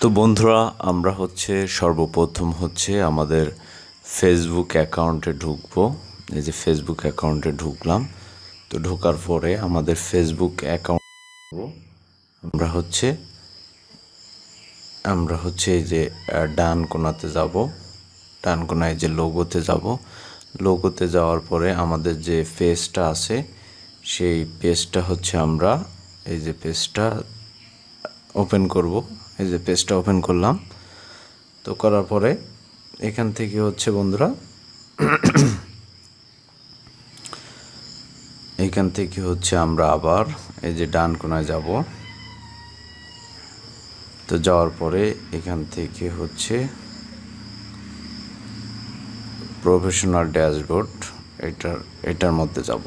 তো বন্ধুরা, আমরা হচ্ছে সর্বপ্রথম হচ্ছে আমাদের ফেসবুক অ্যাকাউন্টে ঢুকবো। এই যে ফেসবুক অ্যাকাউন্টে ঢুকলাম। তো ঢোকার পরে আমাদের ফেসবুক অ্যাকাউন্ট আমরা হচ্ছে আমরা হচ্ছে এই যে ডান কোনাতে যাব। ডান কোনায় যে লোগোতে যাব। লোগোতে যাওয়ার পরে আমাদের যে পেজটা আছে, সেই পেজটা হচ্ছে আমরা, এই যে পেজটা ওপেন করব। এই যে পেজটা ওপেন করলাম। তো করার পরে এখান থেকে হচ্ছে বন্ধুরা, এখান থেকে হচ্ছে আমরা আবার এই যে ডান কোনায় যাব। তো যাওয়ার পরে এখান থেকে হচ্ছে প্রফেশনাল ড্যাশবোর্ড এটার এটার মধ্যে যাব।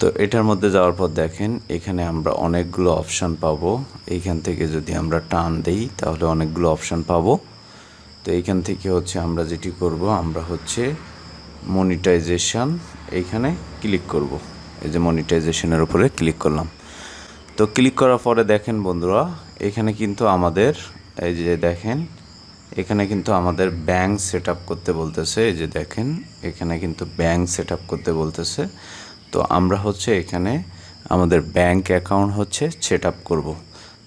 তো এটার মধ্যে যাওয়ার পর দেখেন, এখানে আমরা অনেকগুলো অপশান পাবো। এইখান থেকে যদি আমরা টান দেই, তাহলে অনেকগুলো অপশান পাবো। তো এইখান থেকে হচ্ছে আমরা যেটি করব, আমরা হচ্ছে মনিটাইজেশন এইখানে ক্লিক করব। এই যে মনিটাইজেশনের উপরে ক্লিক করলাম। তো ক্লিক করার পরে দেখেন বন্ধুরা, এখানে কিন্তু আমাদের, এই যে দেখেন, এখানে কিন্তু আমাদের ব্যাংক সেট করতে বলতেছে। এই যে দেখেন, এখানে কিন্তু ব্যাংক সেট করতে বলতেছে। তো আমরা হচ্ছে এখানে আমাদের ব্যাংক অ্যাকাউন্ট হচ্ছে সেট আপ করব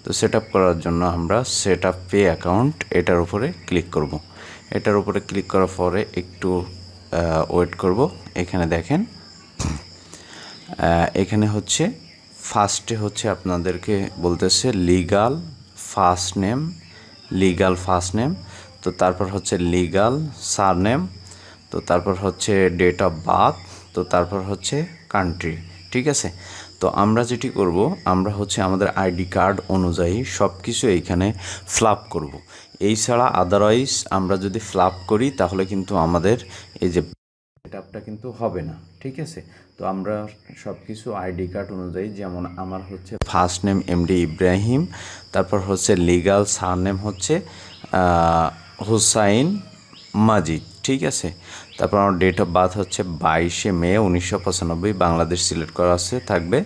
তো সেট আপ করার জন্য আমরা সেট আপ পে অ্যাকাউন্ট এটার উপরে ক্লিক করব। এটার উপরে ক্লিক করার পরে একটু ওয়েট করব এখানে দেখেন এখানে হচ্ছে ফার্স্টে হচ্ছে আপনাদেরকে বলতেছে legal first name legal first name তো তারপর হচ্ছে লিগাল সারনেম তো তারপর হচ্ছে ডেট অফ বার্থ তো তারপর হচ্ছে কান্ট্রি ঠিক আছে? তো আমরা যেটি করব, আমরা হচ্ছে আমাদের আইডি কার্ড অনুযায়ী সব কিছু এইখানে ফ্লাপ করব। এই ছাড়া আদারওয়াইজ আমরা যদি ফ্লাপ করি, তাহলে কিন্তু আমাদের এই যে সেটআপটা কিন্তু হবে না, ঠিক আছে? তো আমরা সব কিছু আইডি কার্ড অনুযায়ী, যেমন আমার হচ্ছে ফার্স্ট নেম এমডি ইব্রাহিম তারপর হচ্ছে লিগাল সারনেম হচ্ছে হুসাইন মাজিদ, ঠিক আছে? তারপর আমার ডেট অফ বার্থ হচ্ছে বাইশে মে উনিশশো পঁচানব্বই, বাংলাদেশ সিলেক্ট করা আছে, থাকবে।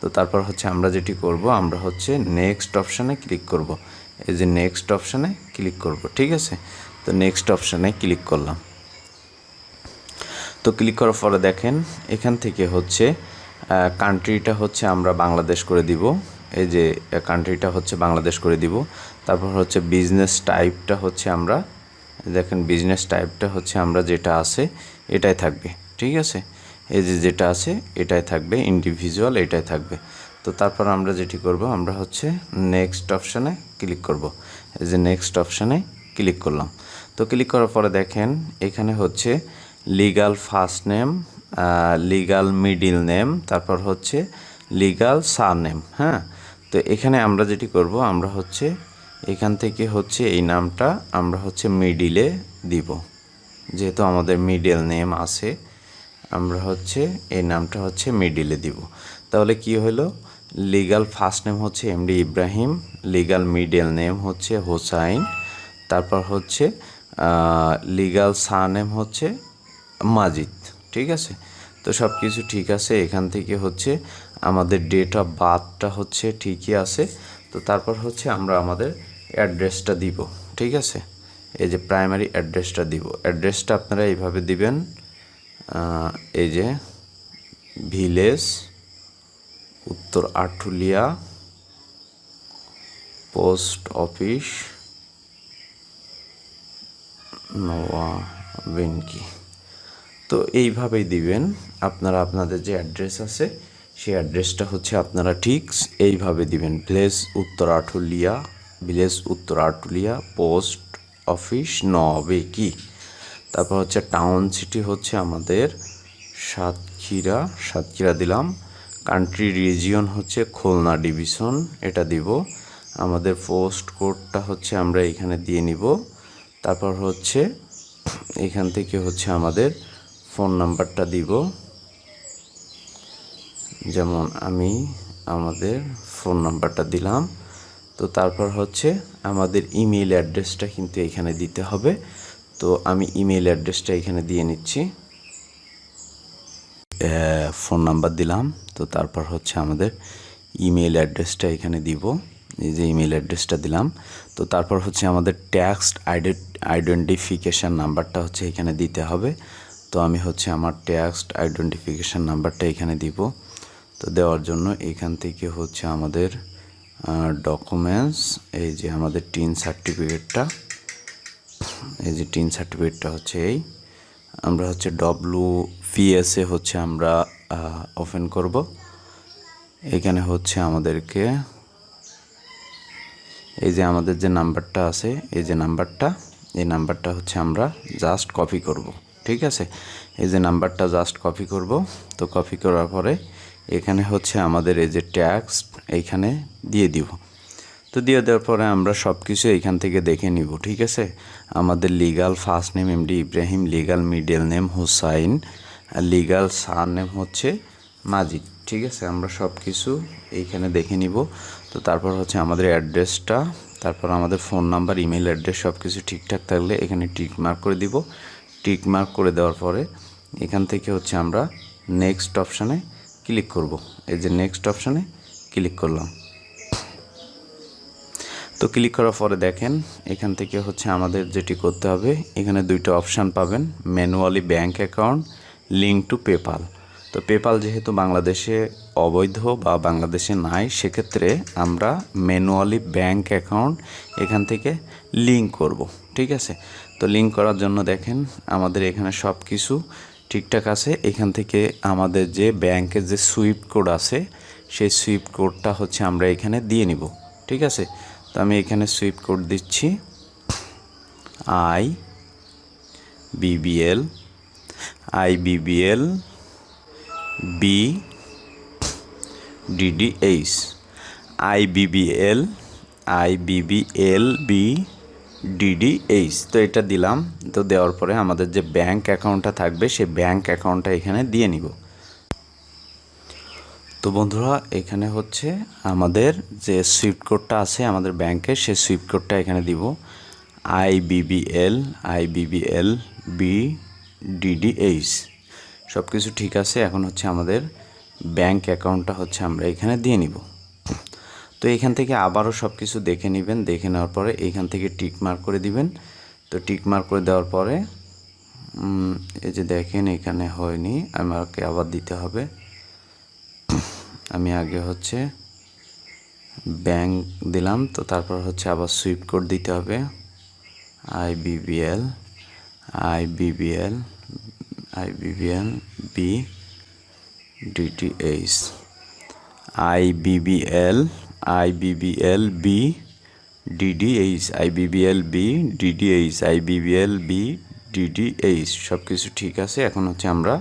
তো তারপর হচ্ছে আমরা যেটি করব, আমরা হচ্ছে নেক্সট অপশানে ক্লিক করব। এই যে নেক্সট অপশানে ক্লিক করব, ঠিক আছে? তো নেক্সট অপশানে ক্লিক করলাম। তো ক্লিক করার পরে দেখেন, এখান থেকে হচ্ছে কান্ট্রিটা হচ্ছে আমরা বাংলাদেশ করে দিব। এই যে কান্ট্রিটা হচ্ছে বাংলাদেশ করে দিব। তারপর হচ্ছে বিজনেস টাইপটা হচ্ছে আমরা দেখেন বিজনেস টাইপটা হচ্ছে আমরা যেটা আছে, এটাই থাকবে, ঠিক আছে? এই যে যেটা আছে, এটাই থাকবে ইন্ডিভিজুয়াল এটাই থাকবে। তো তারপর আমরা যেটি করব, আমরা হচ্ছে নেক্সট অপশানে ক্লিক করব। এই যে নেক্সট অপশানে ক্লিক করলাম। তো ক্লিক করার পরে দেখেন, এখানে হচ্ছে legal first name legal middle name তারপর হচ্ছে লিগাল সার নেম হ্যাঁ? তো এখানে আমরা যেটি করব, আমরা হচ্ছে এখান থেকে হচ্ছে এই নামটা আমরা হচ্ছে মিডিলে দিব। যেহেতু আমাদের মিডল নেম আছে, আমরা হচ্ছে এই নামটা হচ্ছে মিডিলে দিব। তাহলে কি হলো? লিগাল ফার্স্ট নেম হচ্ছে MD Ibrahim, legal middle name হচ্ছে হোসাইন, তারপর হচ্ছে লিগাল সারনেম হচ্ছে মাজিদ, ঠিক আছে? তো সব কিছু ঠিক আছে, এখান থেকে হচ্ছে আমাদের ডেট অফ বার্থটা হচ্ছে ঠিকই আছে। তো তারপর হচ্ছে আমরা আমাদের অ্যাড্রেসটা দিব, ঠিক আছে? এই যে প্রাইমারি অ্যাড্রেসটা দিব। অ্যাড্রেসটা আপনারা এইভাবে দিবেন এই যে village, Uttar Atulia, post office বেনকি। তো এইভাবেই দিবেন, আপনারা আপনাদের যে অ্যাড্রেস আছে, সেই অ্যাড্রেসটা হচ্ছে আপনারা ঠিক এইভাবে দিবেন। Village, Uttar Atulia village Uttar Atulia, post office Nabeki তারপর হচ্ছে টাউন সিটি হচ্ছে আমাদের সাতক্ষীরা সাতক্ষীরা দিলাম। কান্ট্রি রিজিয়ন হচ্ছে খুলনা ডিভিশন, এটা দিব। আমাদের পোস্ট কোডটা হচ্ছে আমরা এখানে দিয়ে নিব। তারপর হচ্ছে এখান থেকে হচ্ছে আমাদের ফোন নাম্বারটা দিব। যেমন আমি আমাদের ফোন নাম্বারটা দিলাম। তো তারপর হচ্ছে আমাদের ইমেল অ্যাড্রেসটা কিন্তু এখানে দিতে হবে। তো আমি ইমেল অ্যাড্রেসটা এখানে দিয়ে নিচ্ছি। ফোন নাম্বার দিলাম। তো তারপর হচ্ছে আমাদের ইমেল অ্যাড্রেসটা এখানে দিব। এই যে ইমেল অ্যাড্রেসটা দিলাম। তো তারপর হচ্ছে আমাদের ট্যাক্স আইডেন্টিফিকেশান নাম্বারটা হচ্ছে এখানে দিতে হবে। তো আমি হচ্ছে আমার ট্যাক্স আইডেন্টিফিকেশান নাম্বারটা এখানে দিব। তো দেওয়ার জন্য এখান থেকে হচ্ছে আমাদের ডকুমেন্টস এই যে আমাদের টিন সার্টিফিকেটটা এই যে টিন সার্টিফিকেটটা হচ্ছে এই। আমরা হচ্ছে ডব্লু পিএসএ হচ্ছে আমরা ওপেন করব। এখানে হচ্ছে আমাদেরকে, এই যে আমাদের যে নাম্বারটা আছে, এই যে নাম্বারটা, এই নাম্বারটা হচ্ছে আমরা জাস্ট কপি করব, ঠিক আছে? এই যে নাম্বারটা জাস্ট কপি করব, তো কপি করার পরে এখানে হচ্ছে আমাদের এই যে ট্যাক্স, এইখানে দিয়ে দিব। তো দিয়ে দেওয়ার পরে আমরা সব কিছু এইখান থেকে দেখে নিব, ঠিক আছে? আমাদের legal first name MD Ibrahim legal middle name Hussain আর লিগাল সার নেম হচ্ছে মাজিদ ঠিক আছে? আমরা সব কিছু এইখানে দেখে নিব। তো তারপর হচ্ছে আমাদের অ্যাড্রেসটা তারপর আমাদের ফোন নাম্বার ইমেল অ্যাড্রেস সব কিছু ঠিকঠাক থাকলে এখানে টিক মার্ক করে দিব। টিক মার্ক করে দেওয়ার পরে এখান থেকে হচ্ছে আমরা নেক্সট অপশানে ক্লিক করব। এই যে নেক্সট অপশানে ক্লিক করলাম। তো ক্লিক করার পরে দেখেন, এখান থেকে হচ্ছে আমাদের যেটি করতে হবে, এখানে দুইটা অপশান পাবেন manually bank account link to PayPal তো পেপাল যেহেতু বাংলাদেশে অবৈধ বা বাংলাদেশে নাই, সেক্ষেত্রে আমরা ম্যানুয়ালি ব্যাঙ্ক অ্যাকাউন্ট এখান থেকে লিঙ্ক করব, ঠিক আছে? তো লিঙ্ক করার জন্য দেখেন, আমাদের এখানে সব কিছু ঠিকঠাক আছে? এখান থেকে আমাদের যে ব্যাংকের যে সুইপ কোড আছে, সেই সুইপ কোডটা হচ্ছে আমরা এখানে দিয়ে নিব। ঠিক আছে? তো আমি এখানে সুইপ কোড দিচ্ছি। I BBL I BBL B DDH I BBL I BBL B DDH তো এটা দিলাম। তো দেওয়ার পরে আমাদের যে ব্যাংক অ্যাকাউন্টটা থাকবে, সেই ব্যাংক অ্যাকাউন্টটা এখানে দিয়ে নিব। তো বন্ধুরা, এখানে হচ্ছে আমাদের যে সুইফট কোডটা আছে আমাদের ব্যাংকের সেই সুইফট কোডটা এখানে দিব। I BBL I BBL B DDH সব কিছু ঠিক আছে, এখন হচ্ছে আমাদের ব্যাংক অ্যাকাউন্টটা হচ্ছে আমরা এখানে দিয়ে নিব। তো এখান থেকে আবারও সব কিছু দেখে নেবেন, দেখে নেওয়ার পরে এইখান থেকে টিক মার্ক করে দিবেন। তো টিক মার্ক করে দেওয়ার পরে এই যে দেখেন এখানে হয়নি, আমাকে আবার দিতে হবে। আমি আগে হচ্ছে ব্যাংক দিলাম, তো তারপর হচ্ছে আবার সুইপ কোড দিতে হবে। I BBL I BBL I BBL B DTH I BBL I BBL B DDH I BBL B DDH I BBL B DDH সব কিছু ঠিক আছে। এখন হচ্ছে আমরা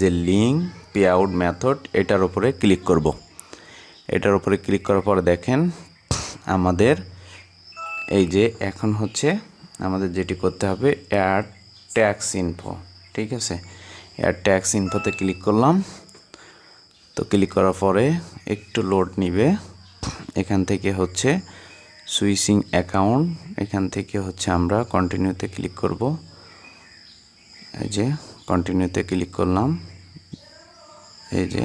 যে লিঙ্ক পে আউট মেথড, এটার উপরে ক্লিক করব। এটার উপরে ক্লিক করার পরে দেখেন আমাদের এই যে এখন হচ্ছে আমাদের যেটি করতে হবে অ্যাড ট্যাক্স ইনফো ঠিক আছে? অ্যাড ট্যাক্স ইনফোতে ক্লিক করলাম। তো ক্লিক করার পরে একটু লোড নিবে। এখান থেকে হচ্ছে সুইচিং অ্যাকাউন্ট, এখান থেকে হচ্ছে আমরা কন্টিনিউতে ক্লিক করব। এই যে কন্টিনিউতে ক্লিক করলাম। এই যে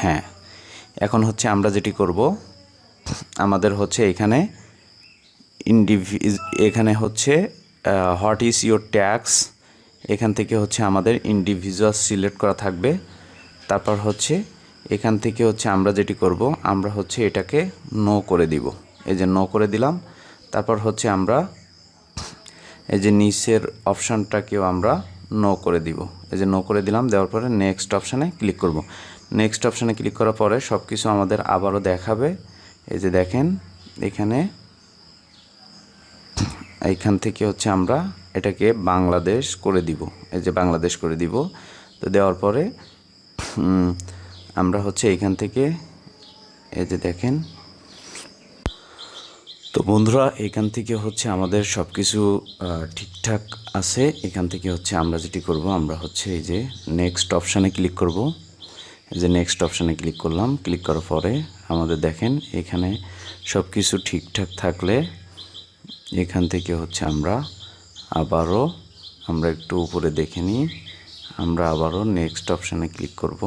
হ্যাঁ এখন হচ্ছে আমরা যেটি করব, আমাদের হচ্ছে এখানে ইন্ডিভিজ এখানে হচ্ছে হোয়াট ইজ ইউর ট্যাক্স এখান থেকে হচ্ছে আমাদের ইন্ডিভিজুয়াল সিলেক্ট করা থাকবে। তারপর হচ্ছে এখান থেকে হচ্ছে আমরা যেটি করব, আমরা হচ্ছে এটাকে নো করে দিব। এই যে নো করে দিলাম, তারপর হচ্ছে আমরা এই যে নিচের অপশানটাকেও আমরা নো করে দিব। এই যে নো করে দিলাম, দেওয়ার পরে নেক্সট অপশানে ক্লিক করব। নেক্সট অপশানে ক্লিক করার পরে সব কিছু আমাদের আবারও দেখাবে। এই যে দেখেন, এখানে এইখান থেকে হচ্ছে আমরা এটাকে বাংলাদেশ করে দিব। এই যে বাংলাদেশ করে দিব। তো দেওয়ার পরে আমরা হচ্ছে এখান থেকে, এই যে দেখেন। তো বন্ধুরা, এখান থেকে হচ্ছে আমাদের সব কিছু ঠিকঠাক আছে। এখান থেকে হচ্ছে আমরা যেটি করব, আমরা হচ্ছে এই যে নেক্সট অপশানে ক্লিক করব। এই যে নেক্সট অপশানে ক্লিক করলাম। ক্লিক করার পরে আমাদের দেখেন, এখানে সব কিছু ঠিকঠাক থাকলে এখান থেকে হচ্ছে আমরা আবারও আমরা একটু উপরে দেখে নিই। আমরা আবারও নেক্সট অপশানে ক্লিক করব।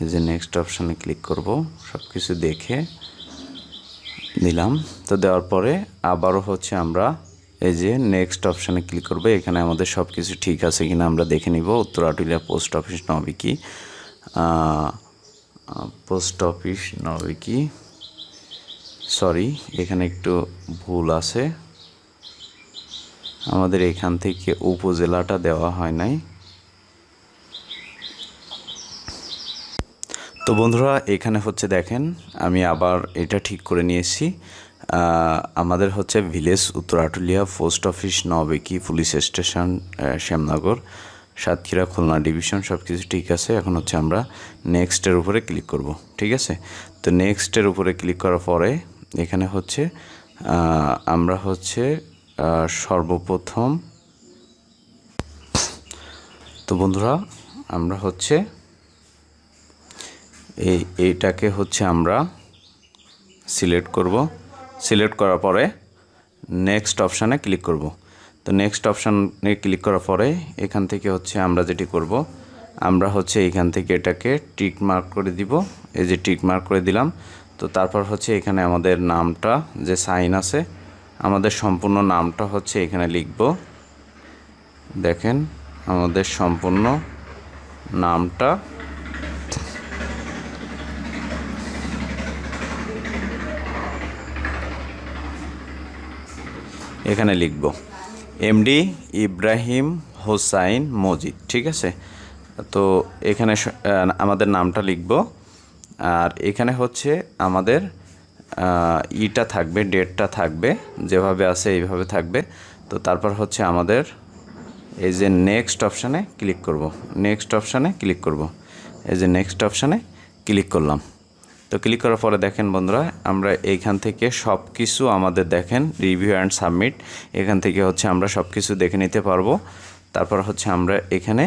এই যে নেক্সট অপশানে ক্লিক করব সব কিছু দেখে দিলাম তো দেওয়ার পরে আবারও হচ্ছে আমরা এই যে নেক্সট অপশানে ক্লিক করব। এখানে আমাদের সব কিছু ঠিক আছে কিনা আমরা দেখে নিব। Uttar Atulia post office Nabiki. Post office Nabiki. Sorry এখানে একটু ভুল আছে। আমাদের এখান থেকে উপজেলাটা দেওয়া হয় নাই। তো বন্ধুরা, এখানে হচ্ছে দেখেন, আমি আবার এটা ঠিক করে নিয়েছি। আমাদের হচ্ছে village Uttar Atulia post office, Nabeki police station Shyamnagar, Satkhira, Khulna division সব কিছু ঠিক আছে। এখন হচ্ছে আমরা নেক্সটের উপরে ক্লিক করব, ঠিক আছে? তো নেক্সটের উপরে ক্লিক করার পরে এখানে হচ্ছে আমরা হচ্ছে সর্বপ্রথম। তো বন্ধুরা, আমরা হচ্ছে এই এইটাকে হচ্ছে আমরা সিলেক্ট করব। সিলেক্ট করার পরে নেক্সট অপশানে ক্লিক করব। তো নেক্সট অপশানে ক্লিক করার পরে এখান থেকে হচ্ছে আমরা যেটি করব, আমরা হচ্ছে এখান থেকে এটাকে টিক মার্ক করে দিব। এই যে টিক মার্ক করে দিলাম, তো তারপর হচ্ছে এখানে আমাদের নামটা যে সাইন আছে আমাদের সম্পূর্ণ নামটা হচ্ছে এখানে লিখব। দেখেন, আমাদের সম্পূর্ণ নামটা এখানে লিখব। এমডি ইব্রাহিম হোসাইন মজিদ, ঠিক আছে? তো এখানে আমাদের নামটা লিখব। আর এখানে হচ্ছে আমাদের ইটা থাকবে, ডেটটা থাকবে, যেভাবে আছে এইভাবে থাকবে। তো তারপর হচ্ছে আমাদের এই যে নেক্সট অপশানে ক্লিক করব। নেক্সট অপশানে ক্লিক করব। এই যে নেক্সট অপশানে ক্লিক করলাম। তো ক্লিক করার পরে দেখেন বন্ধুরা, আমরা এইখান থেকে সব কিছু আমাদের দেখেন রিভিউ অ্যান্ড সাবমিট এখান থেকে হচ্ছে আমরা সব কিছু দেখে নিতে পারব। তারপর হচ্ছে আমরা এখানে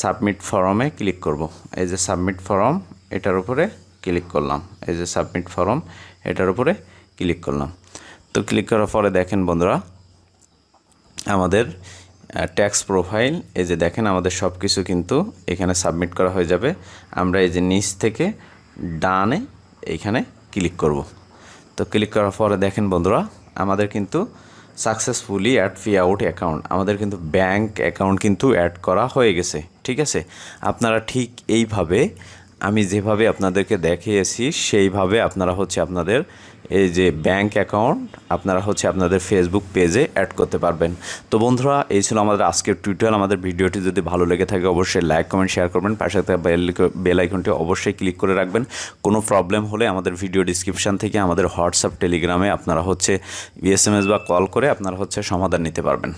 সাবমিট ফর্মে ক্লিক করব। এই যে সাবমিট ফর্ম এটার উপরে ক্লিক করলাম। এই যে সাবমিট ফর্ম এটার উপরে ক্লিক করলাম। তো ক্লিক করার পরে দেখেন বন্ধুরা, আমাদের ট্যাক্স প্রোফাইল এই যে দেখেন আমাদের সব কিছু কিন্তু এখানে সাবমিট করা হয়ে যাবে। আমরা এই যে নিচ থেকে ডানে এইখানে ক্লিক করব। তো ক্লিক করার পরে দেখেন বন্ধুরা, আমাদের কিন্তু সাকসেসফুলি অ্যাড ফি আউট অ্যাকাউন্ট আমাদের কিন্তু ব্যাংক অ্যাকাউন্ট কিন্তু অ্যাড করা হয়ে গেছে, ঠিক আছে? আপনারা ঠিক এইভাবে আমি যেভাবে আপনাদেরকে দেখিয়েছি, সেইভাবে আপনারা হচ্ছে আপনাদের এই যে ব্যাংক অ্যাকাউন্ট আপনারা হচ্ছে আপনাদের ফেসবুক পেজে অ্যাড করতে পারবেন। তো বন্ধুরা, এই ছিল আমাদের আজকের টিউটোরিয়াল আমাদের ভিডিওটি যদি ভালো লেগে থাকে, অবশ্যই লাইক কমেন্ট শেয়ার করবেন। পাশে থাকা বেল বেল আইকনটি অবশ্যই ক্লিক করে রাখবেন। কোনো প্রবলেম হলে আমাদের ভিডিও ডিসক্রিপশান থেকে আমাদের হোয়াটসঅ্যাপ টেলিগ্রামে আপনারা হচ্ছে এস বা কল করে আপনারা হচ্ছে সমাধান নিতে পারবেন।